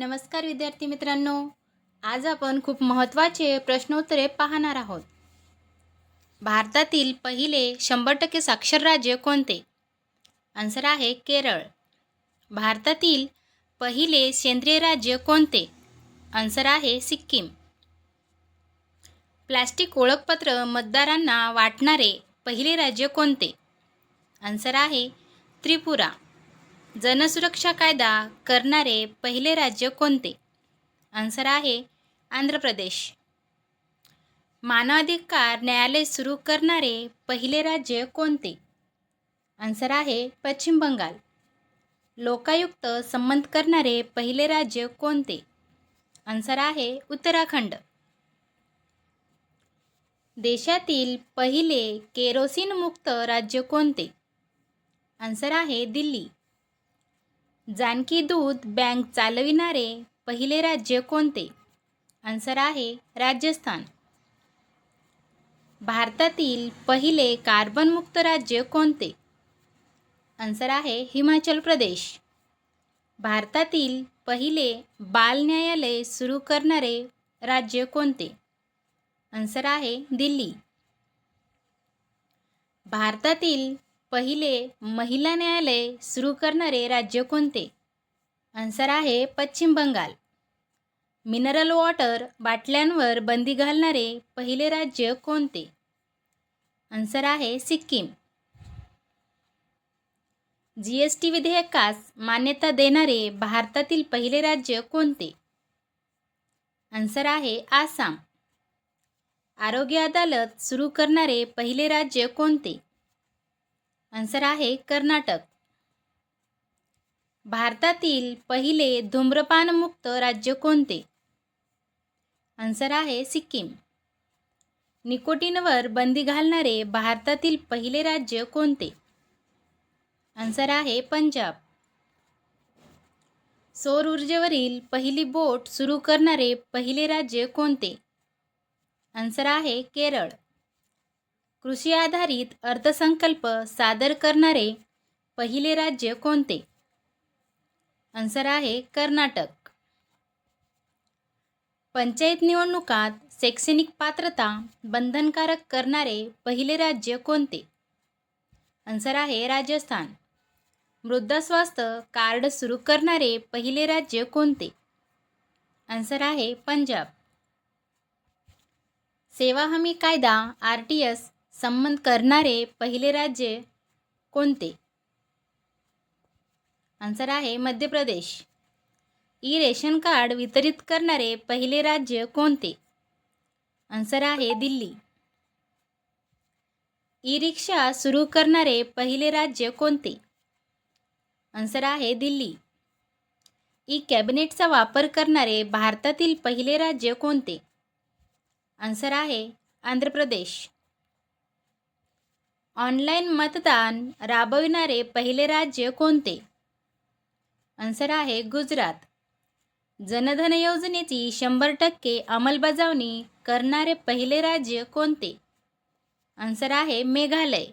नमस्कार विद्यार्थी मित्रांनो. आज आपण खूप महत्त्वाचे प्रश्नोत्तरे पाहणार आहोत. भारतातील पहिले शंभर टक्के साक्षर राज्य कोणते? आन्सर आहे केरळ. भारतातील पहिले सेंद्रिय राज्य कोणते? आन्सर आहे सिक्कीम. प्लॅस्टिक ओळखपत्र मतदारांना वाटणारे पहिले राज्य कोणते? आन्सर आहे त्रिपुरा. जनसुरक्षा कायदा करणारे पहिले राज्य कोणते? आन्सर आहे आंध्र प्रदेश. मानवाधिकार न्यायालय सुरू करणारे पहिले राज्य कोणते? आन्सर आहे पश्चिम बंगाल. लोकायुक्त संमत करणारे पहिले राज्य कोणते? आन्सर आहे उत्तराखंड. देशातील पहिले केरोसिन मुक्त राज्य कोणते? आन्सर आहे दिल्ली. जानकी दूध बँक चालविणारे पहिले राज्य कोणते? आन्सर आहे राजस्थान. भारतातील पहिले कार्बनमुक्त राज्य कोणते? आन्सर आहे हिमाचल प्रदेश. भारतातील पहिले बाल न्यायालय सुरू करणारे राज्य कोणते? आन्सर आहे दिल्ली. भारतातील पहिले महिला न्यायालय सुरू करणारे राज्य कोणते? आन्सर आहे पश्चिम बंगाल. मिनरल वॉटर बाटल्यांवर बंदी घालणारे पहिले राज्य कोणते? आन्सर आहे सिक्कीम. जी एस टी विधेयकास मान्यता देणारे भारतातील पहिले राज्य कोणते? आन्सर आहे आसाम. आरोग्य अदालत सुरू करणारे पहिले राज्य कोणते? आन्सर आहे कर्नाटक. भारतातील पहिले धूम्रपानमुक्त राज्य कोणते? आन्सर आहे सिक्कीम. निकोटीनवर बंदी घालणारे भारतातील पहिले राज्य कोणते? आन्सर आहे पंजाब. सौर ऊर्जेवरील पहिली बोट सुरू करणारे पहिले राज्य कोणते? आन्सर आहे केरळ. कृषी आधारित अर्थसंकल्प सादर करणारे पहिले राज्य कोणते? आन्सर आहे कर्नाटक. पंचायत निवडणुकात शैक्षणिक पात्रता बंधनकारक करणारे पहिले राज्य कोणते? आन्सर आहे राजस्थान. वृद्धास्वास्थ्य कार्ड सुरू करणारे पहिले राज्य कोणते? आन्सर आहे पंजाब. सेवा हमी कायदा आर टी एस संमत करणारे पहिले राज्य कोणते? आन्सर आहे Madhya Pradesh. E ration card वितरित करणारे पहिले राज्य कोणते? आन्सर आहे दिल्ली. ई रिक्षा सुरू करणारे पहिले राज्य कोणते? आन्सर आहे दिल्ली. ई कॅबिनेटचा वापर करणारे भारतातील पहिले राज्य कोणते? आन्सर आहे आंध्र प्रदेश. ऑनलाईन मतदान राबविणारे पहिले राज्य कोणते? आन्सर आहे गुजरात. जनधन योजनेची शंभर टक्के अंमलबजावणी करणारे पहिले राज्य कोणते? आन्सर आहे मेघालय.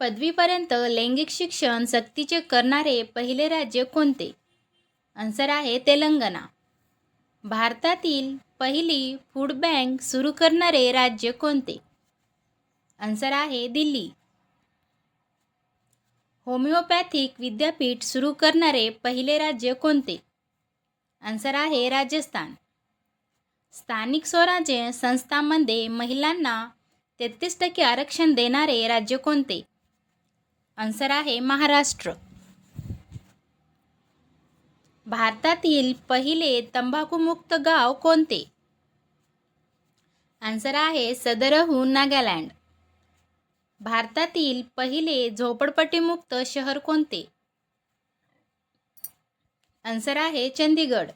पदवीपर्यंत लैंगिक शिक्षण सक्तीचे करणारे पहिले राज्य कोणते? आन्सर आहे तेलंगणा. भारतातील पहिली फूड बँक सुरू करणारे राज्य कोणते? आन्सर आहे दिल्ली. होमिओपॅथिक विद्यापीठ सुरू करणारे पहिले राज्य कोणते? आन्सर आहे राजस्थान. स्थानिक स्वराज्य संस्थांमध्ये महिलांना तेहतीस टक्के आरक्षण देणारे राज्य कोणते? आन्सर आहे महाराष्ट्र. भारतातील पहिले तंबाखूमुक्त गाव कोणते? आन्सर आहे सदरहू नागालँड. भारतातील पहिले झोपडपट्टीमुक्त शहर कोणते? आन्सर आहे चंदीगड.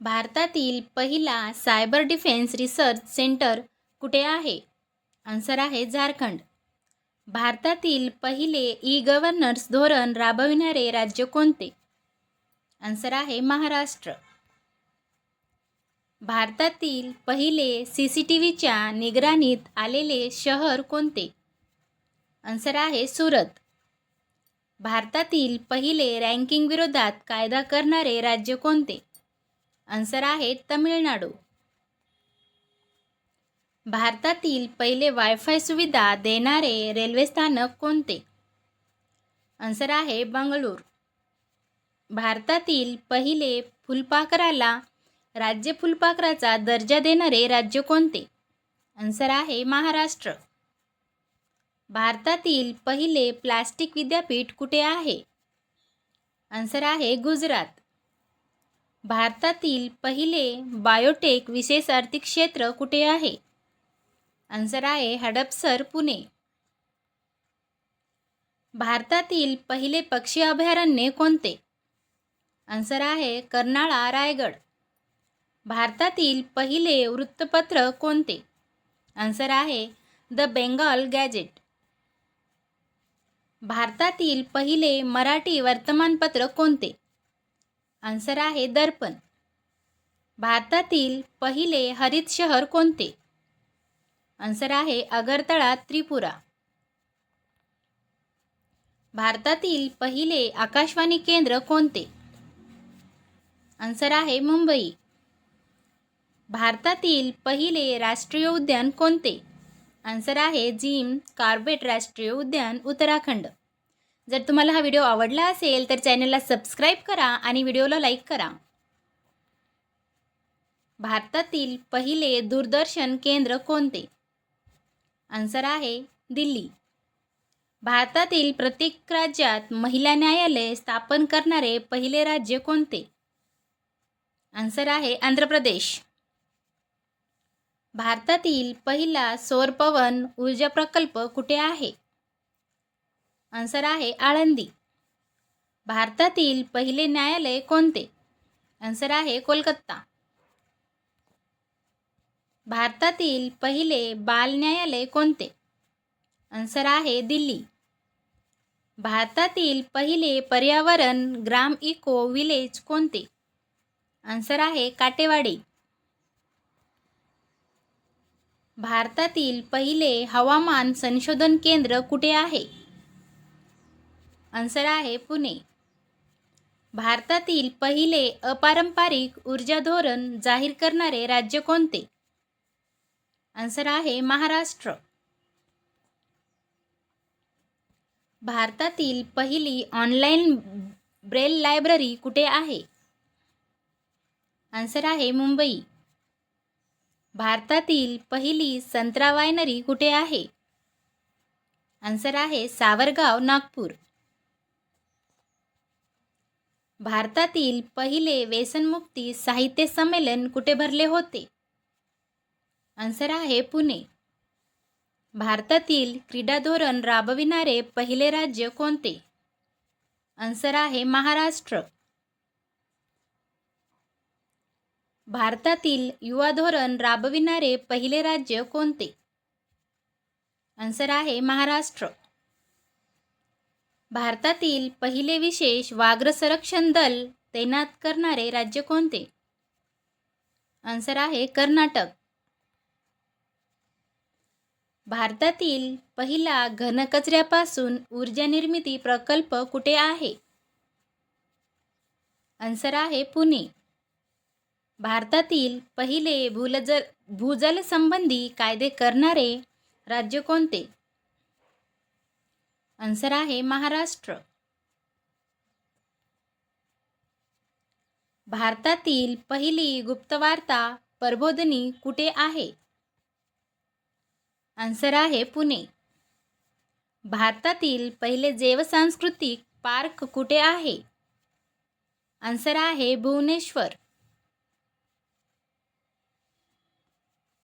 भारतातील पहिला सायबर डिफेन्स रिसर्च सेंटर कुठे आहे? आन्सर आहे झारखंड. भारतातील पहिले ई गव्हर्नन्स धोरण राबविणारे राज्य कोणते? आन्सर आहे महाराष्ट्र. भारतातील पहिले सी सी टी व्हीच्या निगराणीत आलेले शहर कोणते? आन्सर आहे सुरत. भारतातील पहिले रँकिंग विरोधात कायदा करणारे राज्य कोणते? आन्सर आहे तमिळनाडू. भारतातील पहिले वायफाय सुविधा देणारे रेल्वे स्थानक कोणते? आन्सर आहे बंगळूर. भारतातील पहिले फुलपाखराला राज्य फुलपाखराचा दर्जा देणारे राज्य कोणते? आन्सर आहे महाराष्ट्र. भारतातील पहिले प्लास्टिक विद्यापीठ कुठे आहे? आन्सर आहे गुजरात. भारतातील पहिले बायोटेक विशेष आर्थिक क्षेत्र कुठे आहे? आन्सर आहे हडपसर पुणे. भारतातील पहिले पक्षी अभयारण्य कोणते? आन्सर आहे कर्नाळा रायगड. भारतातील पहिले वृत्तपत्र कोणते? आन्सर आहे द बेंगॉल गॅजेट भारतातील पहिले मराठी वर्तमानपत्र कोणते? आन्सर आहे दर्पण. भारतातील पहिले हरित शहर कोणते? आन्सर आहे अगरतळा त्रिपुरा. भारतातील पहिले आकाशवाणी केंद्र कोणते? आन्सर आहे मुंबई. भारतातील पहिले राष्ट्रीय उद्यान कोणते? आन्सर आहे जिम कार्बेट राष्ट्रीय उद्यान उत्तराखंड. जर तुम्हाला हा व्हिडिओ आवडला असेल तर चॅनलला सबस्क्राईब करा आणि व्हिडिओला लाईक करा. भारतातील पहिले दूरदर्शन केंद्र कोणते? आन्सर आहे दिल्ली. भारतातील प्रत्येक राज्यात महिला न्यायालय स्थापन करणारे पहिले राज्य कोणते? आन्सर आहे आंध्र प्रदेश. भारतातील पहिला सौर पवन ऊर्जा प्रकल्प कुठे आहे? आन्सर आहे आळंदी. भारतातील पहिले न्यायालय कोणते? आन्सर आहे कोलकाता. भारतातील पहिले बाल न्यायालय कोणते? आन्सर आहे दिल्ली. भारतातील पहिले पर्यावरण ग्राम इको विलेज कोणते? आन्सर आहे काटेवाडी. भारतातील पहिले हवामान संशोधन केंद्र कुठे आहे? आन्सर आहे पुणे. भारतातील पहिले अपारंपरिक ऊर्जा धोरण जाहीर करणारे राज्य कोणते? आन्सर आहे महाराष्ट्र. भारतातील पहिली ऑनलाईन ब्रेल लायब्ररी कुठे आहे? आन्सर आहे मुंबई. भारतातील पहिली संत्रा वायनरी कुठे आहे? आन्सर आहे सावरगाव नागपूर. भारतातील पहिले व्यसनमुक्ती साहित्य संमेलन कुठे भरले होते? आन्सर आहे पुणे. भारतातील क्रीडा धोरण राबविणारे पहिले राज्य कोणते? आन्सर आहे महाराष्ट्र. भारतातील युवा धोरण राबविणारे पहिले राज्य कोणते? आन्सर आहे महाराष्ट्र. भारतातील पहिले विशेष वाघ्र संरक्षण दल तैनात करणारे राज्य कोणते? आन्सर आहे कर्नाटक. भारतातील पहिला घनकचऱ्यापासून ऊर्जा निर्मिती प्रकल्प कुठे आहे? आन्सर आहे पुणे. भारतातील पहिले भूलजल भूजल संबंधी कायदे करणारे राज्य कोणते? आन्सर आहे महाराष्ट्र. भारतातील पहिली गुप्तवार्ता प्रबोधनी कुठे आहे? आन्सर आहे पुणे. भारतातील पहिले जैवसांस्कृतिक पार्क कुठे आहे? आन्सर आहे भुवनेश्वर.